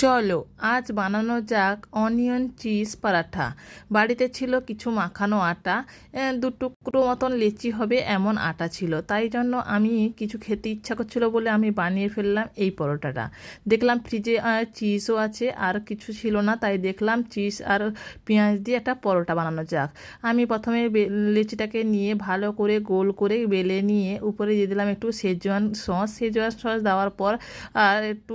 চলো, আজ বানানো যাক অনিয়ন চিজ পরাঠা। বাড়িতে ছিল কিছু মাখানো আটা দু টুকরো মতন লেচি হবে এমন আটা ছিল। তাই জন্য আমি কিছু খেতে ইচ্ছা করছিল বলে আমি বানিয়ে ফেললাম এই পরোটাটা। দেখলাম ফ্রিজে চিজও আছে, আর কিছু ছিল না, তাই দেখলাম চিজ আর পেঁয়াজ দিয়ে একটা পরোটা বানানো যাক। আমি প্রথমে লেচিটাকে নিয়ে ভালো করে গোল করে বেলে নিয়ে উপরে দিয়ে দিলাম একটু সেজওয়ান সস। সেজওয়ান সস দেওয়ার পর আর একটু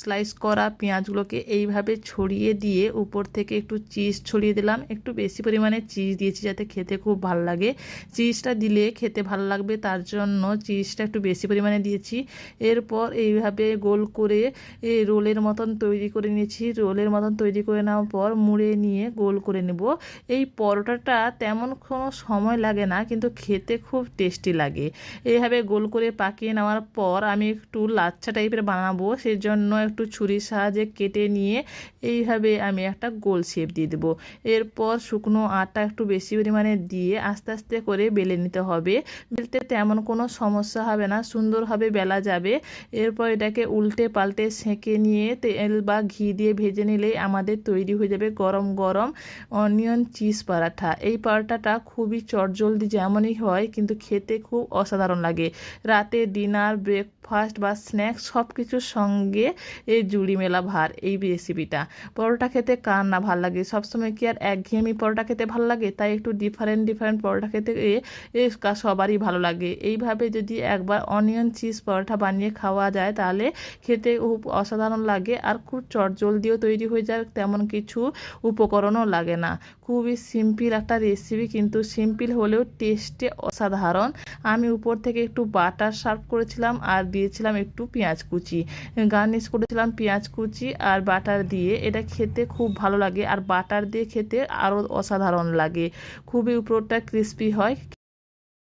স্লাইস করা পেঁয়াজগুলোকে এইভাবে ছড়িয়ে দিয়ে উপর থেকে একটু চিজ ছড়িয়ে দিলাম। একটু বেশি পরিমাণে চিজ দিয়েছি যাতে খেতে খুব ভালো লাগে। চিজটা দিলে খেতে ভালো লাগবে, তার জন্য চিজটা একটু বেশি পরিমাণে দিয়েছি। এরপর এইভাবে গোল করে এই রোলের মতন তৈরি করে নিয়েছি। রোলের মতন তৈরি করে নেওয়ার পর মুড়ে নিয়ে গোল করে নেব। এই পরোটাটা তেমন কোনো সময় লাগে না, কিন্তু খেতে খুব টেস্টি লাগে। এইভাবে গোল করে পাকিয়ে নেওয়ার পর আমি একটু লাচ্ছা টাইপের বানাবো সেই জন্য একটু ছুরির সাহায্যে কেটে নিয়ে এইভাবে আমি একটা গোল শেপ দিয়ে দেবো। এরপর শুকনো আটা একটু বেশি পরিমাণে দিয়ে আস্তে আস্তে করে বেলে নিতে হবে। বেলতে তেমন কোনো সমস্যা হবে না, সুন্দরভাবে বেলা যাবে। এরপর এটাকে উল্টে পাল্টে সেঁকে নিয়ে তেল বা ঘি দিয়ে ভেজে নিলেই আমাদের তৈরি হয়ে যাবে গরম গরম অনিয়ন চিজ পরাঠা। এই পরাঠাটা খুবই চটজলদি যেমনই হয়, কিন্তু খেতে খুব অসাধারণ লাগে। রাতে ডিনার, ব্রেকফাস্ট বা স্ন্যাক্স সব কিছুর সঙ্গে এই জুড়ি মেলা ভার এই রেসিপিটা পরোটা খেতে কার না ভালো লাগে? সবসময় কি আর একঘেয়েমি পরোটা খেতে ভালো লাগে? তাই একটু ডিফারেন্ট ডিফারেন্ট পরোটা খেতে সবারই ভালো লাগে। এইভাবে যদি একবার অনিয়ন চিজ পরোটা বানিয়ে খাওয়া যায়, তাহলে খেতে খুব অসাধারণ লাগে আর খুব চটজলদিও তৈরি হয়ে যায়, তেমন কিছু উপকরণও লাগে না। খুবই সিম্পল একটা রেসিপি কিন্তু সিম্পল হলেও টেস্টে অসাধারণ। আমি উপর থেকে একটু বাটার সার্ভ করেছিলাম আর দিয়েছিলাম একটু পেঁয়াজ কুচি। গার্নিশ করেছিলাম পেঁয়াজ কুচি আর বাটার দিয়ে এটা খেতে খুব ভালো লাগে। আর বাটার দিয়ে খেতে আরও অসাধারণ লাগে। খুবই উপরটা ক্রিস্পি হয়।